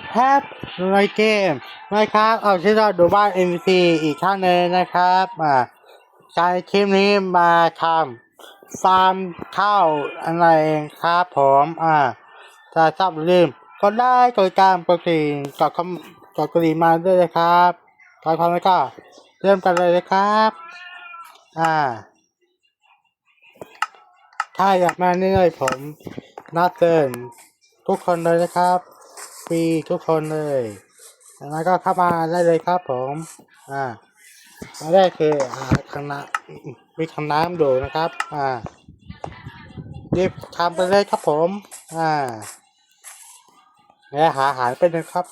แฮปในเกมนะครับเอาชื่อเราดูบ้าน NPC อีกท่านหนึ่งนะครับอ่าการคลิปนี้มาทำฟาร์มข้าวอะไรเองครับผมอ่าถ้าชอบลืมกดได้กดตามกดกระดิ่งกดคอมกดกระดิ่งมาด้วยนะครับตอนพร้อมแล้วก็เริ่มกันเลยนะครับอ่าถ้าอยากมาเรื่อยผมนัดเตือนทุกคนเลยนะครับ รีทุกคนเลยแล้วก็เข้ามาได้เลยครับผม อ่ามาแรกคืออ่าทางน้ำมีทางน้ำดูนะครับ อ่ารีบทำไปเลยครับผม อ่าและหาอาหารไปเลยครับ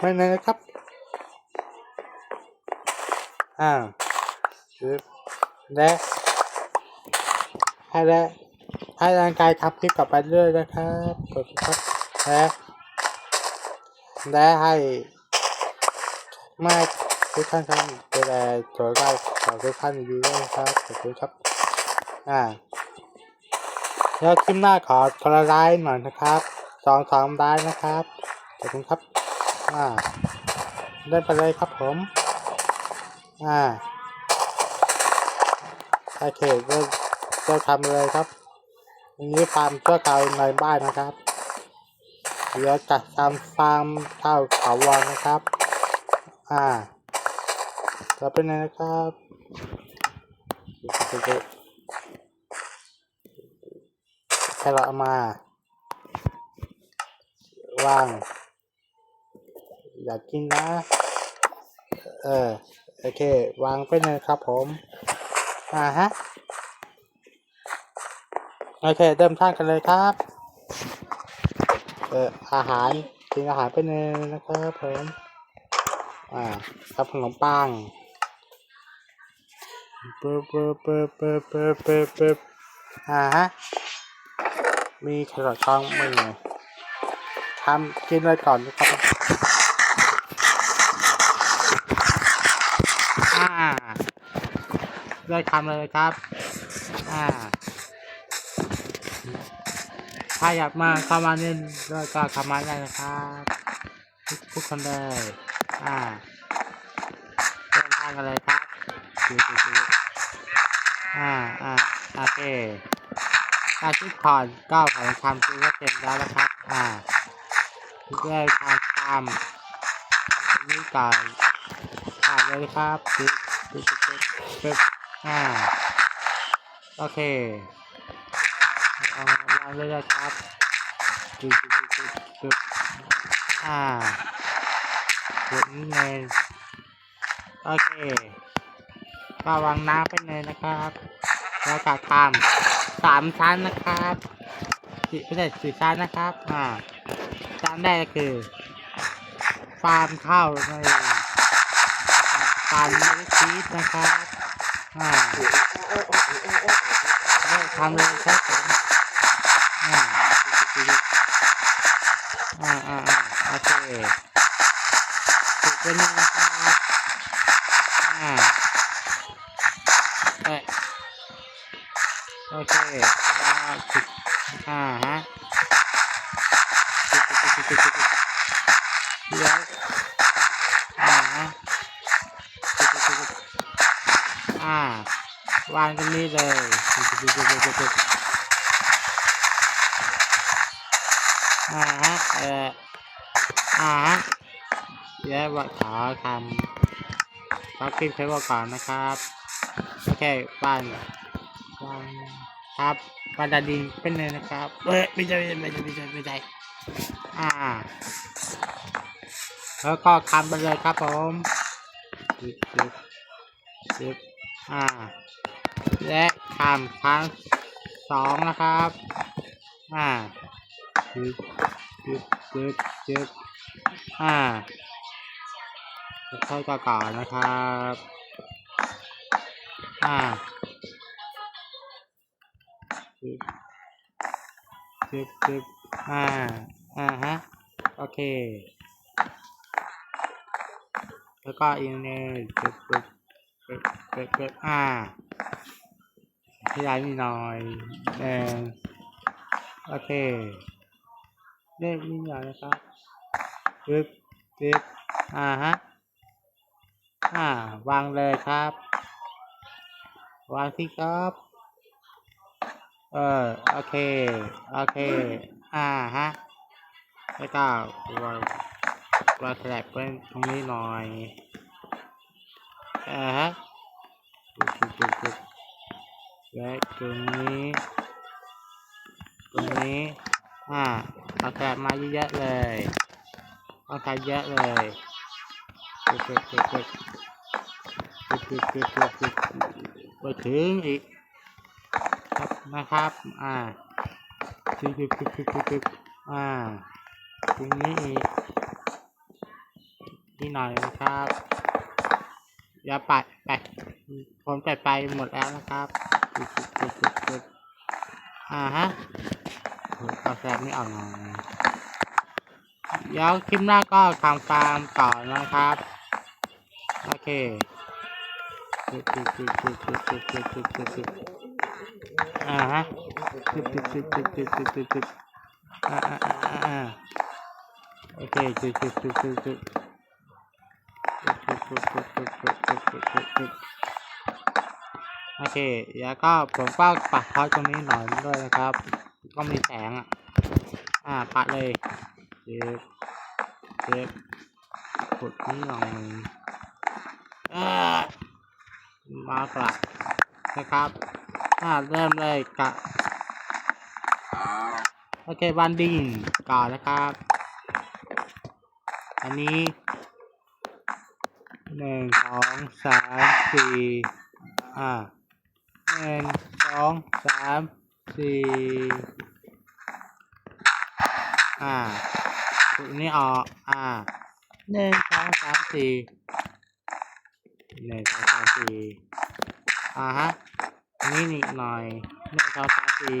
ไม่เลยนะครับ อ่าและให้และ ให้ร่างกายทำคลิปกลับไปเรื่อยนะครับกดครับและและให้ไม่ทุกท่านครับดูแลตัวเราของทุกท่านดีด้วยครับขอบคุณครับ อ่าแล้วคลิปหน้าขอคนละไลน์หน่อยนะครับสองสามไลน์นะครับขอบคุณครับ อ่าเล่นไปเลยครับผม อ่าโอเคเริ่มเริ่มทำเลยครับ อันนี้ฟาร์มชั่วคราวในบ้านนะครับเดี๋ยวจะทำฟาร์มข้าวขาวันนะครับ อ่าจะเป็นไงนะครับแค่เราเอามาวาง อยากกินนะ เออ โอเค วางไปเลยครับผม อ่าฮะ โอเค เริ่มทานกันเลยครับเอออาหารกินอาหารไปเลยนะครับผมอ่าครับขนมปังปึ๊บปึ๊บปึ๊บปึ๊บปึ๊บปึ๊บปึ๊บอ่าฮะมีแครอททองมือทำกินเลยก่อนนะครับอ่าได้คำเลยครับ อ่าาอยากมาเข้ามาเล่นด้วยก็เข้ามาได้นะครับทุกคนเลยอ่าเดินทางกันเลยครับดูดูดูอ่าอ่าโอเคการที่ผ่อนก็ของทำคือว่าเต็มแล้วนะครับอ่าได้ทางทำนี่ก่อนผ่าเลยครับปึ๊บปึ๊บปึ๊บปึ๊บอ่าโอเคเอา วาเลยนะครับปึ๊บปึ๊บปึ๊บปึ๊บอ่าเดี๋ยวนี้เลยโอเคก็วางน้ำไปเลยนะครับแล้วก็ทำสามชั้นนะครับสี่ไม่ใช่สี่ชั้นนะครับอ่าชั้นแรกคือฟาร์มข้าวนั่นเองอ่าฟาร์มเมล็ดชีสนะครับอ่าเริ่มทำเลยครับผมอ่าอ่าอ่าอ่าโอเค ถูกเป็นหนึ่งนะครับอ่าเอ๊ะโอเคอ่าถูกอ่าฮะถูกถูกถูกถูกถูกถูกเดี๋ยวอ่าฮะอ่าวางตรงนี้เลยถูกถูกถูกถูกถูกถูกอ่าฮะเอ่อ อ่าฮะเดี๋ยวว่าขอทำขอคลิปใช้ว่าก่อนนะครับโอเคบ้านบ้านครับบ้านดาดินเป็นเลยนะครับเอ้ยไม่ใช่ไม่ใช่ไม่ใช่ไม่ใช่อ่า แล้วก็ทำไปเลยครับผมสิบสิบสิบอ่า และทำครั้งสองนะครับ อ่าจึบจึบจึบจึบ อ่าค่อยๆก่อนนะครับอ่าจึบจึบจึบอ่าอ่าฮะ โอเค แล้วก็อีกหนึ่งจึบจึบจึบจึบจึบอ่าขยายนิดหน่อยหนึ่งโอเค เลขนิดหน่อยนะครับ ปึ๊บปึ๊บอ่าฮะ อ่า วางเลยครับ วางที่ครับ เออ โอเค โอเค อ่าฮะ แล้วก็วางวางแถบไว้ตรงนี้หน่อยอ่าฮะปึ๊บปึ๊บปึ๊บและตรงนี้ ตรงนี้ อ่าเอาแถบมาเยอะๆเลย เอาแถบเยอะเลยปึ๊บปึ๊บปึ๊บปึ๊บปึ๊บปึ๊บปึ๊บปึ๊บไปถึงอีกครับนะครับ อ่าปึ๊บปึ๊บปึ๊บปึ๊บปึ๊บอ่าตรงนี้อีกนี่หน่อยนะครับอย่าปัดไปผมไปไปหมดแล้วนะครับปึ๊บปึ๊บปึ๊บปึ๊บอ่าฮะเอาแซมนี่ออกหน่อย เดี๋ยวคลิปหน้าก็ทำฟาร์มต่อนะครับ โอเคอ่าฮะโอเคจุดจุดจุดจุดจุดโอเคแล้วก็ผมก็ปักเขาตรงนี้หน่อยด้วยนะครับ ก็มีแสงอะ อ่าปักเลย เจ็บเจ็บกดนี้หน่อยอ่ามากละนะครับอ่าเริ่มเลยกะโอเควันดิงก่อนนะครับ อันนี้หนึ่งสองสามสี่อ่าหนึ่งสองสามสี่อ่า นี้ออกอ่าหนึ่งสองสามสี่หนึ่งสองสามสี่อ่าฮะอันนี้นิดหน่อยหนึ่งสองสามสี่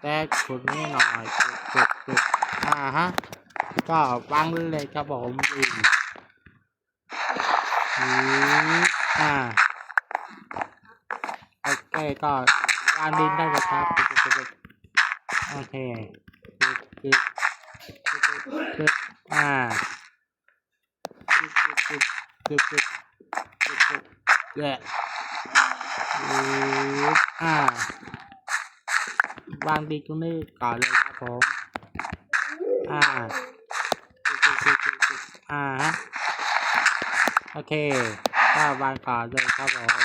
แตกจุดนี้หน่อยจุดจุดจุดอ่าฮะก็วางเลยครับผมลิงอืมอ่าโอเคก็วางดินได้เลยครับโอเคปึ๊บปึ๊บปึ๊บ ปึ๊บอ่าปึ๊บปึ๊บปึ๊บปึ๊บปึ๊บปึ๊บปึ๊บแหละปึ๊บอ่าวางดินตรงนี้ก่อนเลยครับผมอ่าปึ๊บปึ๊บปึ๊บปึ๊บปึ๊บอ่าฮะโอเคก็วางก่อนเลยครับผม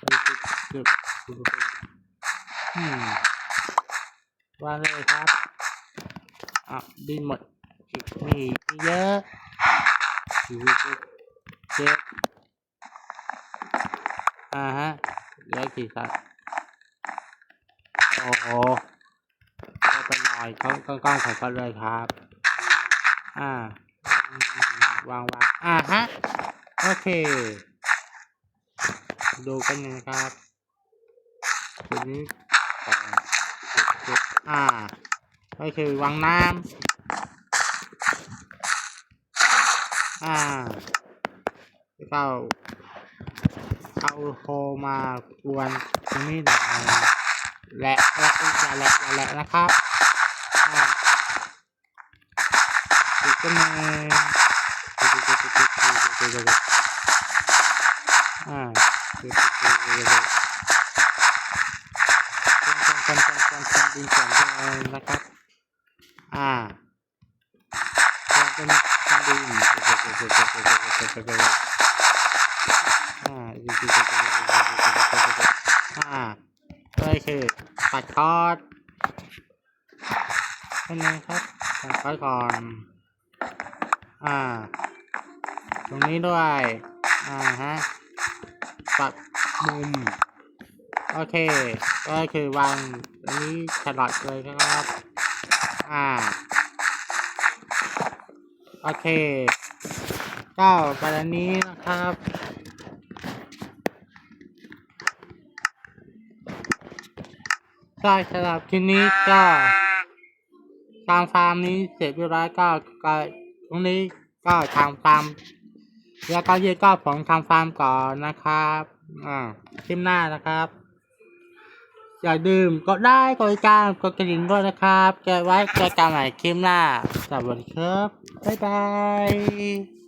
ปึ๊บปึ๊บปึ๊บปึ๊บปึ๊บอืมวางเลยครับ อะดินหมดอีกมีเยอะปึ๊บปึ๊บเจ็บอ่าฮะเหลือกี่สัตโอ้โหไปหน่อยก็ก็ก้อนใส่กันเลยครับ อ่าวางวางอ่าฮะ โอเค ดูกันนะครับตัวนี้ก่ออ่าก็คือวางน้ำ อ่าแล้วก็เอาโคมากวนตรงนี้หน่อยและและอย่าแหละอย่าแหละนะครับอ่าจุดกันหนึ่งอ่าคนคนคนคนคนดีก่อนเลยนะครับ อ่าคนเป็นคนดีอ่าอ่าก็ คือปัดคอร์ดเป็นไงครับปัดคอร์ดก่อน อ่า ตรงนี้ด้วย อ่าฮะปรับมุม โอเค ก็คือวางอันนี้ฉลอดเลยนะครับ อ่า โอเคก็ประมาณนี้นะครับ ใช่สำหรับคลิปนี้ก็การฟาร์มนี้เสร็จเรียบร้อยก็ก็ตรงนี้ก็ทำฟาร์มแล้วก็เย็นก็ผมทำฟาร์มก่อนนะครับอ่าคลิปหน้านะครับ อย่าดื่มก็ได้กดติดตามกดกระดิ่งด้วยนะครับเจอไว้เจอกันใหม่คลิปหน้าสวัสดีครับบ๊ายบาย